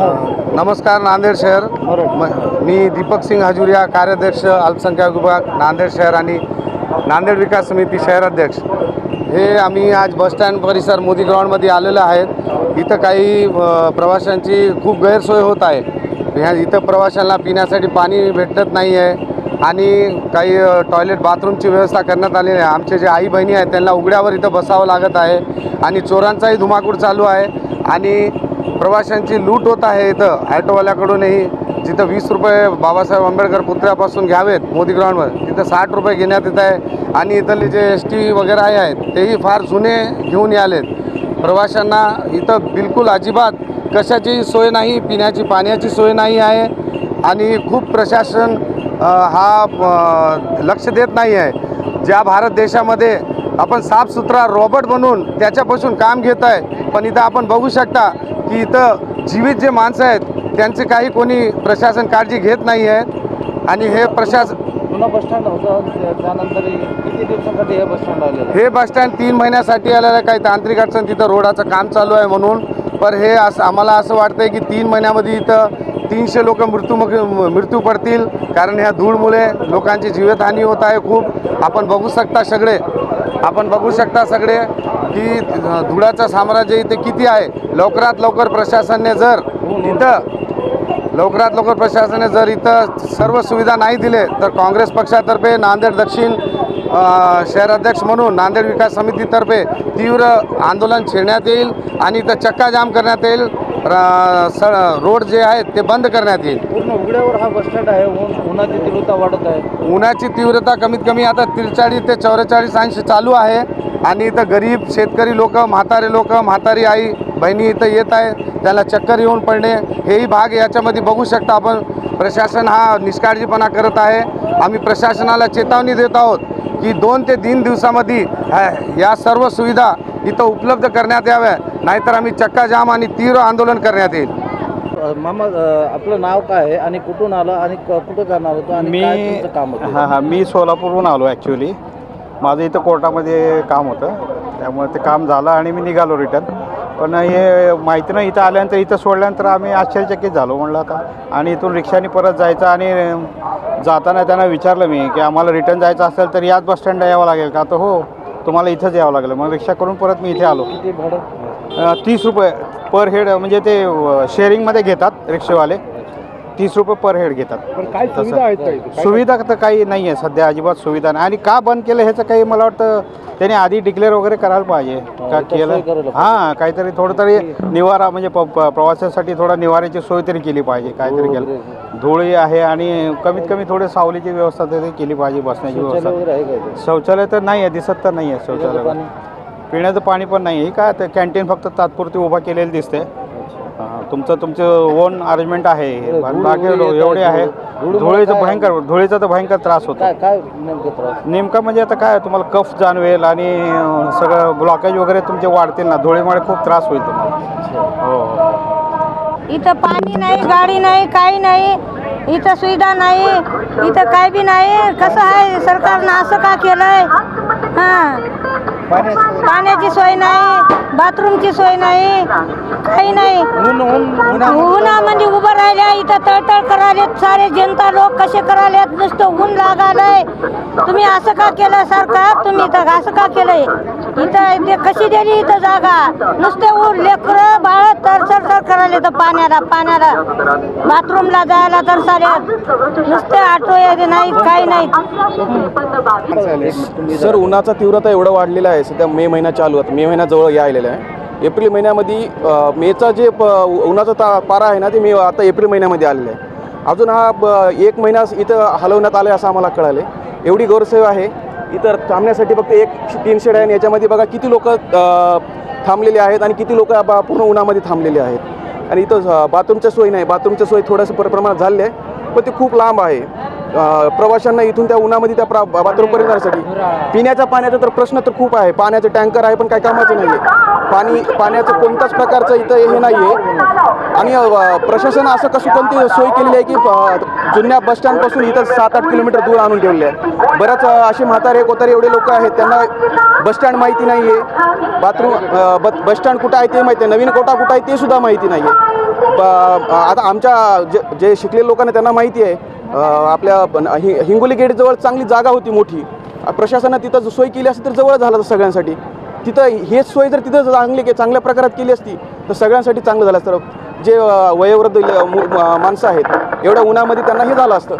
नमस्कार नांदेड शहर. म- दीपक सिंग हजुरिया कार्याध्यक्ष अल्पसंख्याक विभाग नांदेड शहर आणि नांदेड विकास समिती शहराध्यक्ष हे आम्ही आज बसस्टँड परिसर मोदी ग्राउंडमध्ये आलेलो आहेत. इथं काही प्रवाशांची खूप गैरसोय होत आहे. ह्या इथं प्रवाशांना पिण्यासाठी पाणी भेटत नाही आहे आणि काही टॉयलेट बाथरूमची व्यवस्था करण्यात आलेली आहे. आमचे जे आई बहिणी आहेत त्यांना उघड्यावर इथं बसावं लागत आहे आणि चोरांचाही धुमाकूळ चालू आहे. आणि प्रवाशांची लूट होत आहे इथं. ॲटोवाल्याकडूनही जिथं वीस रुपये बाबासाहेब आंबेडकर पुतळ्यापासून घ्यावेत मोदी ग्राउंडवर तिथं साठ रुपये घेण्यात येत आहे. आणि इथले जे एस टी वगैरे आहे आहेत तेही फार जुने घेऊन यालेत. प्रवाशांना इथं बिलकुल अजिबात कशाची सोय नाही पिण्याची पाण्याची सोय नाही आहे. आणि खूप प्रशासन हा लक्ष देत नाही आहे. ज्या भारत देशामध्ये आपण साफसुथरा रॉबर्ट बनून त्याच्यापासून काम घेत आहे पण इथं आपण बघू शकता की इथं जीवित जे माणसं आहेत त्यांचे काही कोणी प्रशासन काळजी घेत नाही आहेत आणि हे प्रशासन जुनं बसस्टँड होतं त्या- त्यानंतर किती दिवसासाठी हे बसस्टँड आलेलं हे बसस्टँड तीन महिन्यासाठी आलेलं आहे. काही तांत्रिक अडचण तिथं रोडाचं काम चालू आहे म्हणून. पण हे असं आम्हाला असं वाटतं आहे की तीन महिन्यामध्ये इथं तीनशे लोक मृत्यू मृत्यू पडतील. कारण ह्या धूळमुळे लोकांची जीवितहानी होत आहे खूप. आपण बघू शकता सगळे. आपण बघू शकता सगळे की धुळाचं साम्राज्य इथे किती आहे? लवकरात लवकर प्रशासनाने जर इथं लवकरात लवकर प्रशासनाने जर इथं सर्व सुविधा नाही दिले तर काँग्रेस पक्षातर्फे नांदेड दक्षिण शहराध्यक्ष म्हणून नांदेड विकास समितीतर्फे तीव्र आंदोलन छेडण्यात येईल आणि इथं चक्काजाम करण्यात येईल. र- स रोड जे आहेत ते बंद करण्यात येईल. पूर्ण उघड्यावर हा बसस्टँड आहे ऊन उन्हाची तीव्रता वाढत आहे. उन्हाची तीव्रता कमीत कमी आता त्रेचाळीस ते चौवेचाळीस अंश चालू आहे. आणि इथं गरीब शेतकरी लोक म्हातारे लोक म्हातारी आई बहिणी इथं येत आहे. त्याला चक्कर येऊन पडणे हेही भाग याच्यामध्ये बघू शकता आपण. प्रशासन हा निष्काळजीपणा करत आहे. आम्ही प्रशासनाला चेतावणी देत आहोत की दोन ते तीन दिवसामध्ये ह्या- या सर्व सुविधा इथं उपलब्ध करण्यात याव्या नाहीतर आम्ही चक्काजाम आणि तीव्र आंदोलन करण्यात येईल. मामा आपलं नाव काय आहे आणि कुठून आलं आणि क- कुठं जाणार होतं आणि मी काय तुमचं काम होतं? हां हां मी सोलापूरहून आलो ॲक्च्युली माझं इथं कोर्टामध्ये काम होतं. त्यामुळे ते काम झालं आणि मी निघालो रिटर्न पण हे माहिती नाही इथं आल्यानंतर इथं सोडल्यानंतर आम्ही आश्चर्यचकित झालो. म्हणलं आता आणि इथून रिक्षाने परत जायचं आणि जाताना त्यांना विचारलं मी की आम्हाला रिटर्न जायचं असेल तर याच बसस्टँडला यावं लागेल का? तर हो तुम्हाला इथंच यावं लागेल. मग रिक्षा करून परत मी इथे आलो. किती भाडं? अ, तीस रुपये पर हेड म्हणजे ते शेअरिंगमध्ये घेतात रिक्षेवाले. तीस रुपये पर हेड घेतात. पण काय सुविधा आहेत सुविधा तर काही नाही आहे सध्या अजिबात सुविधा नाही. आणि का बंद केलं ह्याचं काही मला वाटतं त्याने आधी डिक्लेअर वगैरे करायला पाहिजे. का केलं. हां काहीतरी थोडं तरी निवारा म्हणजे प- प- प्रवासासाठी थोडा निवाऱ्याची सोय तरी केली पाहिजे काहीतरी केलं. धुळी आहे आणि कमीत कमी थोडे सावलीची व्यवस्था तरी केली पाहिजे बसण्याची व्यवस्था. वगैरे आहे? शौचालय तर नाही आहे दिसत तर नाही आहे शौचालय. पाणी? पिण्याचं पाणी पण नाही आहे. काय कॅन्टीन फक्त तात्पुरती उभा केलेली दिसते हां, तुमचं तुमचं ओन अरेंजमेंट आहे. बाकी एवढे आहे, धुळीचं भयंकर धुळीचा तर भयंकर त्रास होतो. काय काय नेमकं त्रास? नेमका म्हणजे आता काय तुम्हाला कफ जाणवेल आणि अं, सगळं ब्लॉकेज वगैरे तुमचे वाढतील ना धुळीमुळे खूप त्रास होईल तुम्हाला. हो हो. इथं पाणी नाही गाडी नाही काही नाही इथं सुविधा नाही इथं काय बी नाही. कसं आहे सरकारनं असं का केलंय? हां. पाण्याची सोय नाही. बाथरूमची सोय नाही काही नाही. ऊन ऊन उन्हामध्ये उभं राहिल्या इथं तळतळ करायलेत सारे जनता लोक कसे करायलेत नुसतं ऊन लागायलंय तुम्ही असं का केलं सरकार तुम्ही इथं असं का केलंय? इथं कशी दिली इथं जागा? नुसते ऊन लेकरं बाळ तर करायले तर पाण्याला पाण्याला. बाथरूमला जायला तर सारे नुसते आठो येते नाही काही नाही. सर उन्हाचा तीव्रता एवढं वाढलेला आहे. सध्या मे महिना चालू आहे. मे महिना जवळ यायलेला आहे. एप्रिल महिन्यामध्ये मेचा जे प उन्हाचा ता पारा आहे ना ते मे आता एप्रिल महिन्यामध्ये आलेलं आहे. अजून हा ब एक महिना इथं हलवण्यात आला आहे असं आम्हाला कळालं आहे एवढी गौरसेवा आहे. इतर थांबण्यासाठी फक्त एक तीन शेड आहे आणि याच्यामध्ये बघा किती लोक थांबलेले आहेत आणि किती लोक पूर्ण उन्हामध्ये थांबलेले आहेत. आणि इथं बाथरूमच्या सोयी नाही. बाथरूमच्या सोयी थोडंसं प्रमाणात झालेली आहे पण ते खूप लांब आहे. प्रवाशांना इथून त्या उन्हामध्ये त्या प्रा बाथरूमपर्यंत जाण्यासाठी. पिण्याच्या पाण्याचा तर प्रश्न तर खूप आहे. पाण्याचं टँकर आहे पण काही कामाचं नाही आहे पाणी पाण्याचं कोणत्याच प्रकारचं इथं हे नाही आहे आणि प्रशासन असं कसं कोणती सोय केलेली आहे की जुन्या बसस्टँडपासून इथं सात आठ किलोमीटर दूर आणून ठेवले आहे. बऱ्याच असे म्हातारे कोतारे एवढे लोक आहेत. त्यांना बसस्टँड माहिती नाही आहे बाथरूम ब बसस्टँड कुठं आहे ते माहिती आहे नवीन कोटा कुठं आहे ते सुद्धा माहिती नाही आहे आता आमच्या जे जे शिकलेले लोकांना त्यांना माहिती आहे. आपल्या हि हिंगोली गेटजवळ चांगली जागा होती मोठी. प्रशासनानं तिथं जर सोय केली असती तर जवळ झालं असतं सगळ्यांसाठी. तिथं हेच सोय जर तिथं चांगली के चांगल्या प्रकारात केली असती तर सगळ्यांसाठी चांगलं झालं असतं. जे वयोवृद्ध माणसं आहेत एवढ्या उन्हामध्ये त्यांना हे झालं असतं.